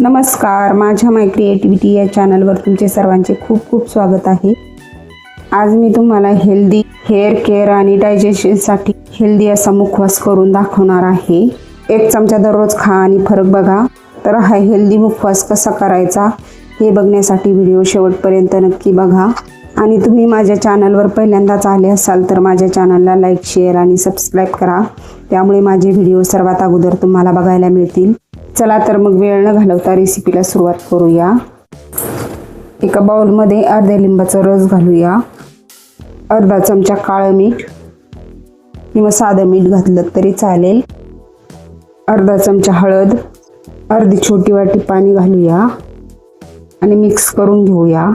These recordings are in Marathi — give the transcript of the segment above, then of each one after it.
नमस्कार माझ्या माय क्रिएटिव्हिटी या चॅनलवर तुमचे सर्वांचे खूप खूप स्वागत आहे. आज मी तुम्हाला हेल्दी हेअर केअर आणि डायजेशनसाठी हेल्दी असा मुखवास करून दाखवणार आहे. एक चमचा दररोज खा आणि फरक बघा. तर हा हेल्दी मुखवास कसा करायचा हे बघण्यासाठी व्हिडिओ शेवटपर्यंत नक्की बघा. आणि तुम्ही माझ्या चॅनलवर पहिल्यांदाच आले असाल तर माझ्या चॅनलला लाईक शेअर आणि सबस्क्राईब करा. त्यामुळे माझे व्हिडिओ सर्वात अगोदर तुम्हाला बघायला मिळतील. चला तर मग वेळ न घालवता रेसिपीला सुरुवात करूया. एका बाउलमध्ये अर्ध्या लिंबाचा रस घालूया. अर्धा चमचा काळं मीठ किंवा साधं मीठ घातलं तरी चालेल. अर्धा चमचा हळद अर्धी छोटी वाटी पाणी घालूया आणि मिक्स करून घेऊया.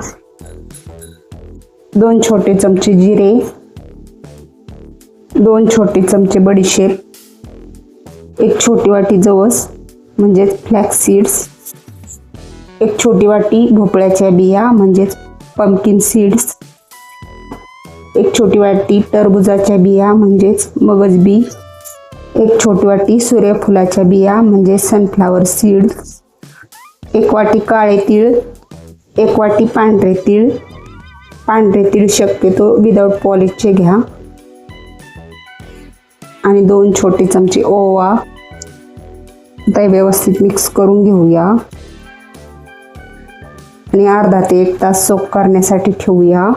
दोन छोटे चमचे जिरे दोन छोटे चमचे बडीशेप एक छोटी वाटी जवस म्हणजेच फ्लॅक्स सीड्स एक छोटी वाटी भोपळ्याच्या बिया म्हणजेच पंपकिन सीड्स एक छोटी वाटी टरबुजाच्या बिया म्हणजेच मगज बी. एक छोटी वाटी सूर्यफुलाच्या बिया म्हणजे सनफ्लावर सीड्स एक वाटी काळे तीळ एक वाटी पांढरे तीळ. पांढरे तीळ शक्यतो विदाऊट पॉलिशचे घ्या. आणि दोन छोटे चमचे ओवा. आता हे व्यवस्थित मिक्स करून घेऊया. आणि अर्धा ते एक तास सोप करण्यासाठी ठेवूया.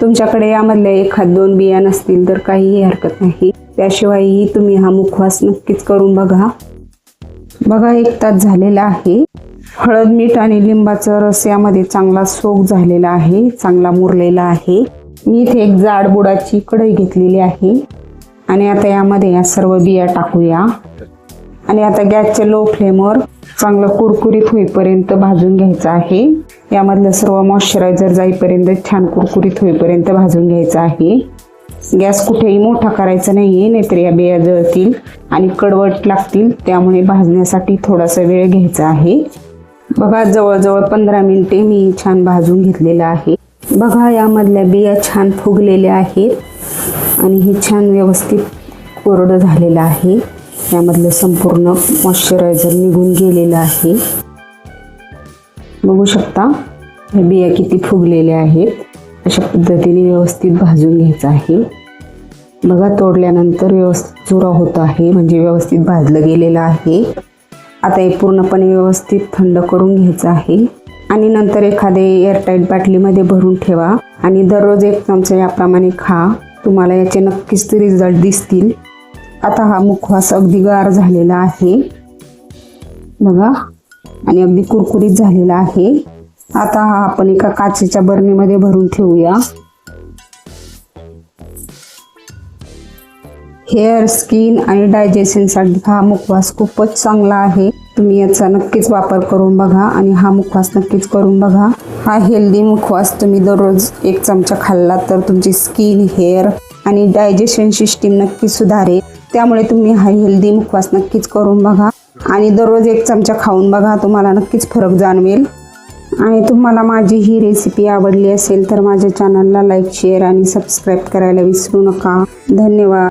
तुमच्याकडे यामधल्या एखाद दोन बिया नसतील तर काहीही हरकत नाही. त्याशिवायही तुम्ही हा मुखवास नक्कीच करून बघा. बघा एक तास झालेला आहे. हळद मीठ आणि लिंबाचा रस यामध्ये चांगला सोक झालेला आहे चांगला मुरलेला आहे. मी इथे एक जाड बुडाची कढई घेतलेली आहे. आणि आता यामध्ये या सर्व बिया टाकूया. आणि आता गॅसच्या लो फ्लेमवर चांगलं कुरकुरीत होईपर्यंत भाजून घ्यायचं आहे. यामधलं सर्व मॉइश्चरायझर जाईपर्यंत छान कुरकुरीत होईपर्यंत भाजून घ्यायचं आहे. गॅस कुठेही मोठा करायचा नाहीये नाहीतर या बिया जळतील आणि कडवट लागतील त्यामुळे भाजण्यासाठी थोडासा वेळ घ्यायचा आहे. बघा जवळजवळ पंधरा मिनिटे मी छान भाजून घेतलेलं आहे. बघा यामधल्या बिया छान फुगलेल्या आहेत आणि हे छान व्यवस्थित कोरडं झालेलं आहे. यामधलं संपूर्ण मॉइश्चरायझर निघून गेलेलं आहे. बघू शकता हे बिया किती फुगलेल्या आहेत. अशा पद्धतीने व्यवस्थित भाजून घ्यायचं आहे. बघा तोडल्यानंतर व्यवस्थित चुरा होत आहे म्हणजे व्यवस्थित भाजलं गेलेलं आहे. आता हे पूर्णपणे व्यवस्थित थंड करून घ्यायचं आहे. आणि नंतर एखादे एअरटाईट बाटलीमध्ये भरून ठेवा. आणि दररोज एक चमचा याप्रमाणे खा. तुम्हाला याचे नक्कीच रिझल्ट दिसतील. आता हा मुखवास अगदी गार झालेला आहे. बघा. आणि अगदी कुरकुरीत झालेला आहे. आता हा आपण एका काचेच्या बरणीमध्ये भरून ठेवूया. हेअर स्किन आणि डायजेशनसाठी हा मुखवास खूपच चांगला आहे. तुम्ही याचा नक्कीच वापर करून बघा आणि हा मुखवास नक्कीच करून बघा. हा हेल्दी मुखवास तुम्ही दररोज एक चमचा खाल्ला तर तुमची स्किन हेअर आणि डायजेशन सिस्टीम नक्की सुधारेल. त्यामुळे तुम्ही हा हेल्दी मुखवास नक्कीच करून बघा. आणि दररोज एक चमचा खाऊन बघा तुम्हाला नक्कीच फरक जाणवेल. आणि तुम्हाला माझी ही रेसिपी आवडली असेल तर माझ्या चॅनलला लाईक शेअर आणि सबस्क्राईब करायला विसरू नका. धन्यवाद.